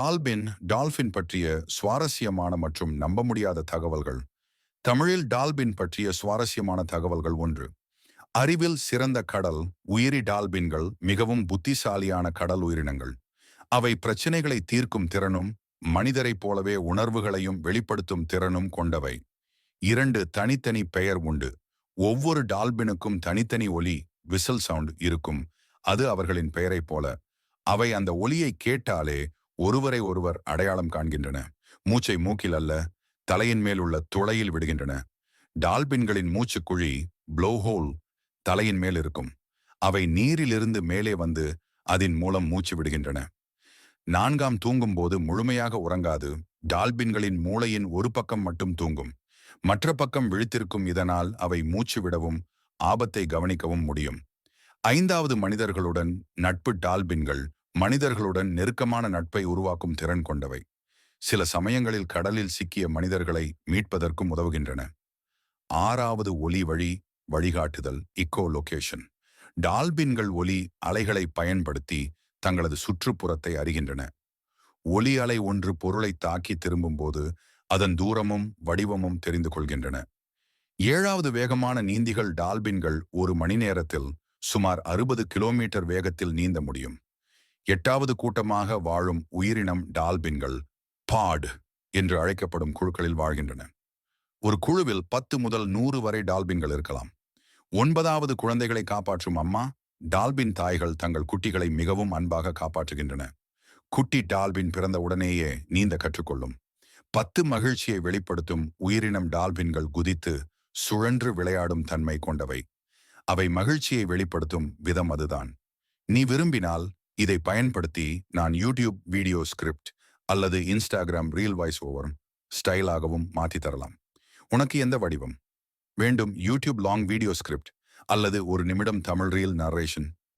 Dolphin dolphin பற்றிய சுவாரஸ்யமான மற்றும் நம்ப முடியாத தகவல்கள். தமிழில் டால்பின் பற்றிய சுவாரஸ்யமான தகவல்கள் ஒன்று. அறிவில் சிறந்த கடல் உயிரி டால்பின்கள் மிகவும் புத்திசாலியான கடல் உயிரினங்கள். அவை பிரச்சினைகளை தீர்க்கும் திறனும் மனிதரைப் போலவே உணர்வுகளையும் வெளிப்படுத்தும் திறனும் கொண்டவை. இரண்டு தனித்தனி பெயர் உண்டு. ஒவ்வொரு டால்பினுக்கும் தனித்தனி ஒலி விசில் சவுண்ட் இருக்கும். அது அவர்களின் பெயரைப் போல. அவை அந்த ஒலியை கேட்டாலே ஒருவரை ஒருவர் அடையாளம் காண்கின்றன. மூச்சை மூக்கில் அல்ல தலையின் மேல் உள்ள துளையில் விடுகின்றன. டால்பின்களின் மூச்சுக்குழி ப்ளோஹோல் தலையின் மேல் இருக்கும். அவை நீரிலிருந்து மேலே வந்து அதன் மூலம் மூச்சு விடுகின்றன. நான்காம் தூங்கும் போது முழுமையாக உறங்காது. டால்பின்களின் மூளையின் ஒரு பக்கம் மட்டும் தூங்கும். மற்ற பக்கம் விழித்திருக்கும் இதனால் அவை மூச்சு விடவும் ஆபத்தை கவனிக்கவும் முடியும். ஐந்தாவது மனிதர்களுடன் நட்பு டால்பின்கள் மனிதர்களுடன் நெருக்கமான நட்பை உருவாக்கும் திறன் கொண்டவை. சில சமயங்களில் கடலில் சிக்கிய மனிதர்களை மீட்பதற்கும் உதவுகின்றன. ஆறாவது ஒலி வழி வழிகாட்டுதல் இக்கோ லொகேஷன் டால்பின்கள் ஒலி அலைகளை பயன்படுத்தி தங்களது சுற்றுப்புறத்தை அறிகின்றன. ஒலி அலை ஒன்று பொருளை தாக்கி திரும்பும்போது அதன் தூரமும் வடிவமும் தெரிந்து கொள்கின்றன. ஏழாவது வேகமான நீந்திகள் டால்பின்கள் ஒரு மணி நேரத்தில் சுமார் அறுபது கிலோமீட்டர் வேகத்தில் நீந்த முடியும். எட்டாவது கூட்டமாக வாழும் உயிரினம் டால்பின்கள் பாட் என்று அழைக்கப்படும் குழுக்களில் வாழ்கின்றன. ஒரு குழுவில் பத்து முதல் நூறு வரை டால்பின்கள் இருக்கலாம். ஒன்பதாவது குழந்தைகளை காப்பாற்றும் அம்மா டால்பின் தாய்கள் தங்கள் குட்டிகளை மிகவும் அன்பாக காப்பாற்றுகின்றன. குட்டி டால்பின் பிறந்த உடனேயே நீந்த கற்றுக்கொள்ளும். பத்து மகிழ்ச்சியை வெளிப்படுத்தும் உயிரினம் டால்பின்கள் குதித்து சுழன்று விளையாடும் தன்மை கொண்டவை. அவை மகிழ்ச்சியை வெளிப்படுத்தும் விதம் அதுதான். நீ விரும்பினால் இதை பயன்படுத்தி நான் யூடியூப் வீடியோ ஸ்கிரிப்ட் அல்லது இன்ஸ்டாகிராம் ரீல் வாய்ஸ் ஓவர் ஸ்டைலாகவும் மாற்றி தரலாம். உனக்கு எந்த வடிவம்? வேண்டும் யூடியூப் லாங் வீடியோ ஸ்கிரிப்ட் அல்லது ஒரு நிமிடம் தமிழ் ரீல் நரேஷன்